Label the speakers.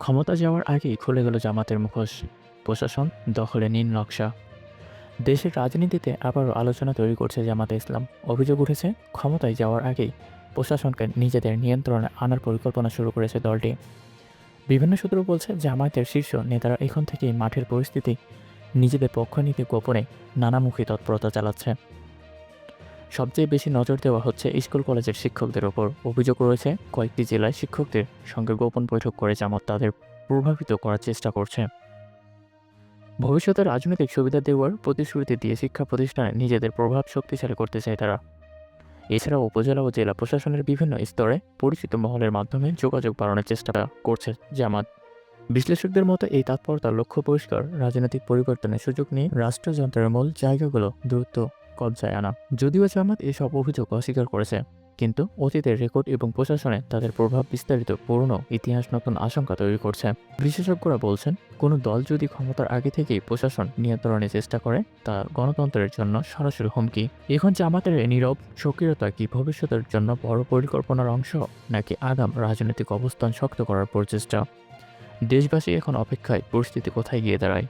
Speaker 1: ক্ষমতা যাওয়ার আগেই খুলে গেল জামাতের মুখোশ। প্রশাসন দখলে নীল নকশা। দেশের রাজনীতিতে আবারও আলোচনা তৈরি করছে জামাতে ইসলাম। অভিযোগ উঠেছে, ক্ষমতায় যাওয়ার আগেই প্রশাসনকে নিজেদের নিয়ন্ত্রণে আনার পরিকল্পনা শুরু করেছে দলটি। বিভিন্ন সূত্র বলছে, জামায়াতের শীর্ষ নেতারা এখন থেকেই মাঠের পরিস্থিতি নিজেদের পক্ষ নিতে গোপনে নানামুখী তৎপরতা চালাচ্ছে। সবচেয়ে বেশি নজর দেওয়া হচ্ছে স্কুল কলেজের শিক্ষকদের ওপর। অভিযোগ রয়েছে, কয়েকটি জেলায় শিক্ষকদের সঙ্গে গোপন বৈঠক করে জামাত তাদের প্রভাবিত করার চেষ্টা করছে। ভবিষ্যতে রাজনৈতিক সুবিধা দেওয়ার প্রতিশ্রুতি দিয়ে শিক্ষা প্রতিষ্ঠানে নিজেদের প্রভাব শক্তিশালী করতে চায় তারা। এছাড়াও উপজেলা ও জেলা প্রশাসনের বিভিন্ন স্তরে পরিচিত মহলের মাধ্যমে যোগাযোগ বাড়ানোর চেষ্টা করছে জামাত। বিশ্লেষকদের মতো, এই তৎপরতার লক্ষ্য পরিষ্কার রাজনৈতিক পরিবর্তনের সুযোগ নিয়ে রাষ্ট্রযন্ত্রের মূল জায়গাগুলো দ্রুত কবজায় আনা। যদিও জামাত এসব অভিযোগ অস্বীকার করেছে, কিন্তু অতীতের রেকর্ড এবং প্রশাসনে তাদের প্রভাব বিস্তারিত পুরনো ইতিহাস নতুন আশঙ্কা তৈরি করছে। বিশেষজ্ঞরা বলছেন, কোনো দল যদি ক্ষমতার আগে থেকেই প্রশাসন নিয়ন্ত্রণের চেষ্টা করে, তা গণতন্ত্রের জন্য সরাসরি হুমকি। এখন জামাতের নীরব সক্রিয়তা কি ভবিষ্যতের জন্য বড় পরিকল্পনার অংশ, নাকি আগাম রাজনৈতিক অবস্থান শক্ত করার প্রচেষ্টা? দেশবাসী এখন অপেক্ষায়, পরিস্থিতি কোথায় গিয়ে দাঁড়ায়?